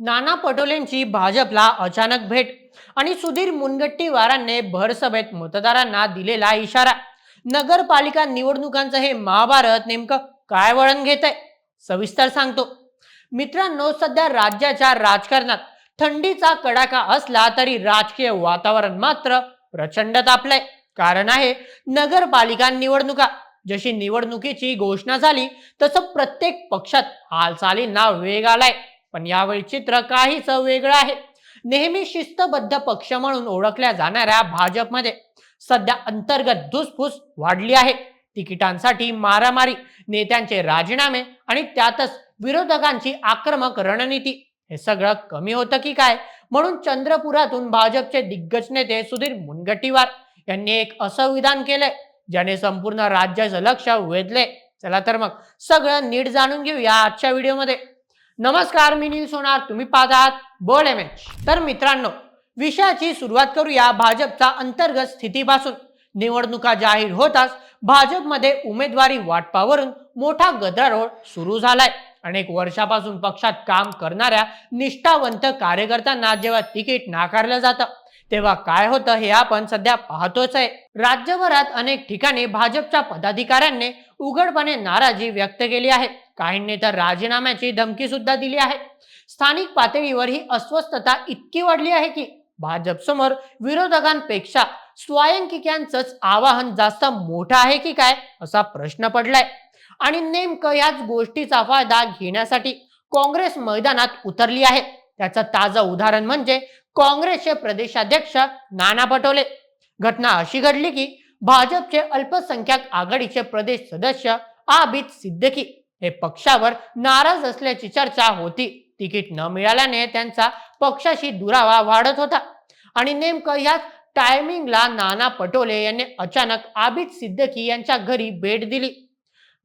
नाना पटोलेंची भाजपला अचानक भेट आणि सुधीर मुनगट्टीवारांनी भरसभेत मतदारांना दिलेला इशारा. नगरपालिका निवडणुकांचं हे महाभारत नेमकं काय वळण घेत आहे सविस्तर सांगतो. मित्रांनो सध्या राज्याच्या राजकारणात थंडीचा कडाका असला तरी राजकीय वातावरण मात्र प्रचंड तापलंय. कारण आहे नगरपालिका निवडणुका. जशी निवडणुकीची घोषणा झाली तसं प्रत्येक पक्षात हालचालींना वेग आलाय. पण यावेळी चित्र काहीच वेगळं आहे. नेहमी शिस्तबद्ध पक्ष म्हणून ओळखल्या जाणाऱ्या भाजपमध्ये सध्या अंतर्गत धुसफूस वाढली आहे. तिकिटांसाठी मारामारी नेत्यांचे राजीनामे आणि त्यातच विरोधकांची आक्रमक रणनीती हे सगळं कमी होतं की काय? म्हणून चंद्रपुरातून भाजपचे दिग्गज नेते सुधीर मुनगट्टीवार यांनी एक असं विधान केलंय ज्याने संपूर्ण राज्याचं लक्ष वेधले चला तर मग सगळं नीट जाणून घेऊया आजच्या व्हिडिओमध्ये. नमस्कार मी नील सोनार. तुम्ही पाहतात बोल एम एच तर मित्रांनो विषयाची सुरुवात करूया भाजपचा अंतर्गत स्थितीपासून. निवडणुका जाहीर होताच भाजपमध्ये उमेदवारी वाटपावरून मोठा गदारोळ सुरू झालाय. अनेक वर्षापासून पक्षात काम करणाऱ्या निष्ठावंत कार्यकर्त्यांना जेव्हा तिकीट नाकारलं जातं तेव्हा काय होतं हे आपण सध्या पाहतोच आहे. राज्यभरात अनेक ठिकाणी भाजपच्या पदाधिकाऱ्यांनी उघडपणे नाराजी व्यक्त केली आहे. काहींनी तर राजीनाम्याची धमकी सुद्धा दिली आहे. स्थानिक पातळीवर ही अस्वस्थता इतकी वाढली आहे की भाजप समोर विरोधकांपेक्षा स्वयंकिकांचंच आवाहन जास्त मोठं आहे की काय असा प्रश्न पडलाय. आणि नेमकं याच गोष्टीचा फायदा घेण्यासाठी काँग्रेस मैदानात उतरली आहे. त्याचं ताजं उदाहरण म्हणजे काँग्रेसचे प्रदेशाध्यक्ष नाना पटोले. घटना अशी घडली की भाजपचे अल्पसंख्याक आघाडीचे प्रदेश सदस्य आबिद सिद्दकी हे पक्षावर नाराज असल्याची चर्चा होती. तिकीट न मिळाल्याने त्यांचा पक्षाशी दुरावा वाढत होता. आणि नेमकं याच टायमिंगला नाना पटोले यांनी अचानक आबिद सिद्दकी यांच्या घरी भेट दिली.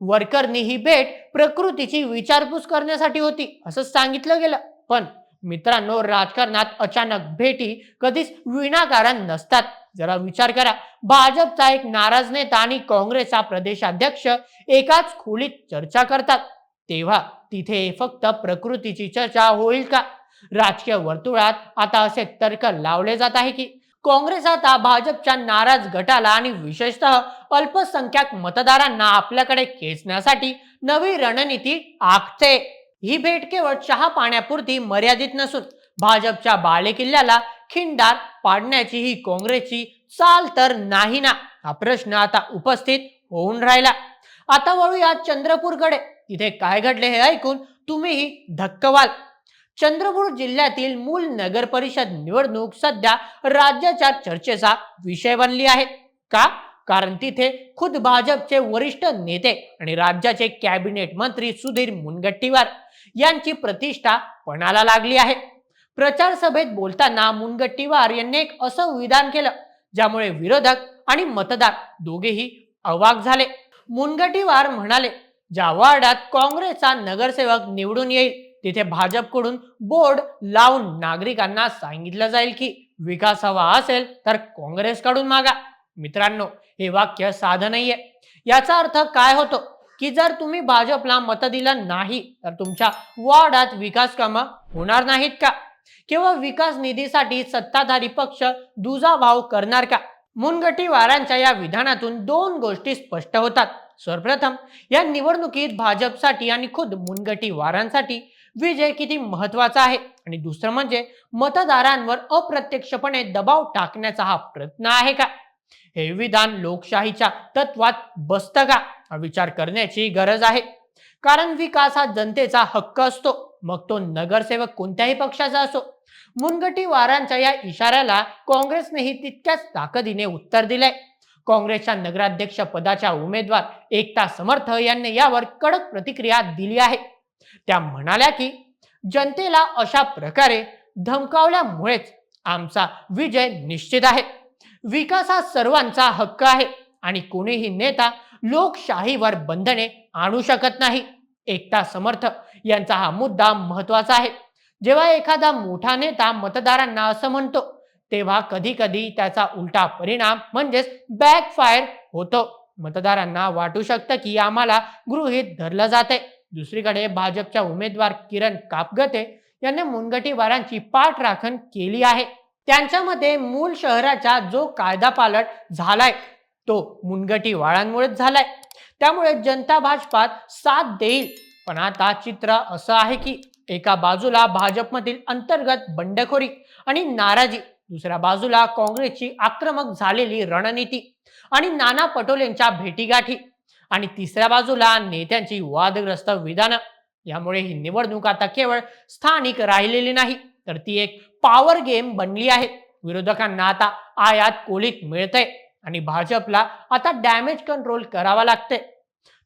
वर्करनी ही भेट प्रकृतीची विचारपूस करण्यासाठी होती असं सांगितलं गेलं. पण मित्रांनो राजकारणात अचानक भेटी कधीच विनाकारण नसतात. जरा विचार करा भाजपचा एक नाराज नेता आणि काँग्रेसचा प्रदेशाध्यक्ष एकाच खोलीत चर्चा करतात. तेव्हा तिथे फक्त प्रकृतीची चर्चा होईल का? राजकीय वर्तुळात आता असे तर्क लावले जात आहे की काँग्रेस आता भाजपच्या नाराज गटाला आणि विशेषतः अल्पसंख्याक मतदारांना आपल्याकडे खेचण्यासाठी नवी रणनीती आखते. ही भेट केवळ चहा पाण्यापुरती मर्यादित नसून भाजपच्या बालेकिल्ल्याला खिंडार पाडण्याची ही काँग्रेसची चाल तर नाही ना? हा प्रश्न आता उपस्थित होऊन राहिला. आता वळूया चंद्रपूरकडे. इथे काय घडले हे ऐकून तुम्हीही धक्क व्हाल चंद्रपूर जिल्ह्यातील मूल नगर परिषद निवडणूक सध्या राज्याच्या चर्चेचा विषय बनली आहे. का? कारण तिथे खुद भाजपचे वरिष्ठ नेते आणि राज्याचे कॅबिनेट मंत्री सुधीर मुनगट्टीवार यांची प्रतिष्ठा पणाला लागली आहे. प्रचार सभेत बोलताना मुनगट्टीवार यांनी एक असं विधान केलं ज्यामुळे विरोधक आणि मतदार दोघेही अवाक झाले. मुनगट्टीवार म्हणाले ज्या वार्डात काँग्रेसचा नगरसेवक निवडून येईल तिथे भाजपकडून बोर्ड लावून नागरिकांना सांगितलं जाईल की विकास हवा असेल तर काँग्रेसकडून मागा. मित्रांनो हे वाक्य साधं नाहीये. याचा अर्थ काय होतो? की जर तुम्ही भाजपला मत दिलं नाही तर तुमच्या वॉर्डात विकास कामं होणार नाहीत का? किंवा विकास निधीसाठी सत्ताधारी पक्ष दुजाभाव करणार का? मुनगटीवारांच्या या विधानातून दोन गोष्टी स्पष्ट होतात. सर्वप्रथम या निवडणुकीत भाजपसाठी आणि खुद मुनगटीवारांसाठी विजय किती महत्त्वाचा आहे? आणि दुसरं म्हणजे मतदारांवर अप्रत्यक्षपणे दबाव टाकण्याचा हा प्रयत्न आहे का? हे विधान लोकशाहीच्या तत्वात बसतं का? विचार करण्याची गरज आहे. कारण विकास हा जनतेचा हक्क असतो. मग तो नगरसेवक कोणत्याही पक्षाचा असो. मुनगटीवारांच्या या इशाऱ्याला काँग्रेसनेही तितक्याच ताकदीने उत्तर दिलंय. काँग्रेसच्या नगराध्यक्ष पदाच्या उमेदवार एकता समर्थ यांनी यावर कडक प्रतिक्रिया दिली आहे. त्या म्हणाल्या की जनतेला अशा प्रकारे धमकावल्यामुळेच आमचा विजय निश्चित आहे. विकास हा सर्वांचा हक्क आहे आणि कोणीही नेता लोकशाहीवर बंधने आणू शकत नाही. एकता समर्थ यांचा हा मुद्दा महत्त्वाचा आहे. जेव्हा एखादा मोठा नेता मतदारांना असं म्हणतो तेव्हा कधी कधी त्याचा उलटा परिणाम म्हणजेच बॅकफायर होतो. मतदारांना वाटू शकतं की आम्हाला गृहीत धरलं जाते दुसरीकडे भाजपच्या उमेदवार किरण कापगते यांनी मुनगटीवारांची पाठराखण केली आहे. त्यांच्यामध्ये मूळ शहराचा जो कायदा पालट झालाय तो मुनगटी वाळांमुळेच झालाय. त्यामुळे जनता भाजपात साथ देईल. पण आता चित्र असं आहे की एका बाजूला भाजपमधील अंतर्गत बंडखोरी आणि नाराजी दुसऱ्या बाजूला काँग्रेसची आक्रमक झालेली रणनीती आणि नाना पटोलेंच्या भेटीगाठी आणि तिसऱ्या बाजूला नेत्यांची वादग्रस्त विधानं. यामुळे ही निवडणूक आता केवळ स्थानिक राहिलेली नाही तर ती एक पॉवर गेम बनली आहे. विरोधकांना आता आयात कोलीत मिळतंय आणि भाजपला आता डॅमेज कंट्रोल करावा लागतंय.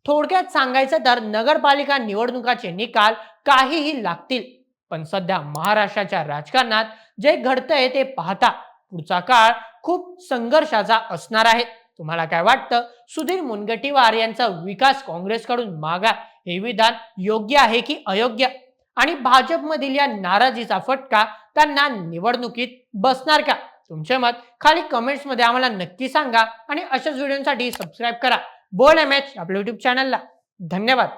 थोडक्यात सांगायचं तर नगरपालिका निवडणुकाचे निकाल काहीही लागतील पण सध्या महाराष्ट्राच्या राजकारणात जे घडतंय ते पाहता पुढचा काळ खूप संघर्षाचा असणार आहे. तुम्हाला काय वाटतं? सुधीर मुनगटीवार यांचा विकास काँग्रेसकडून मागा हे विधान योग्य आहे की अयोग्य? आणि भाजपमधील या नाराजीचा फटका त्यांना निवडणुकीत बसणार का? तुमचे मत खाली कमेंट्समध्ये आम्हाला नक्की सांगा आणि अशाच व्हिडिओसाठी सबस्क्राईब करा. बोल एम एच आपल्या युट्यूब चॅनलला धन्यवाद.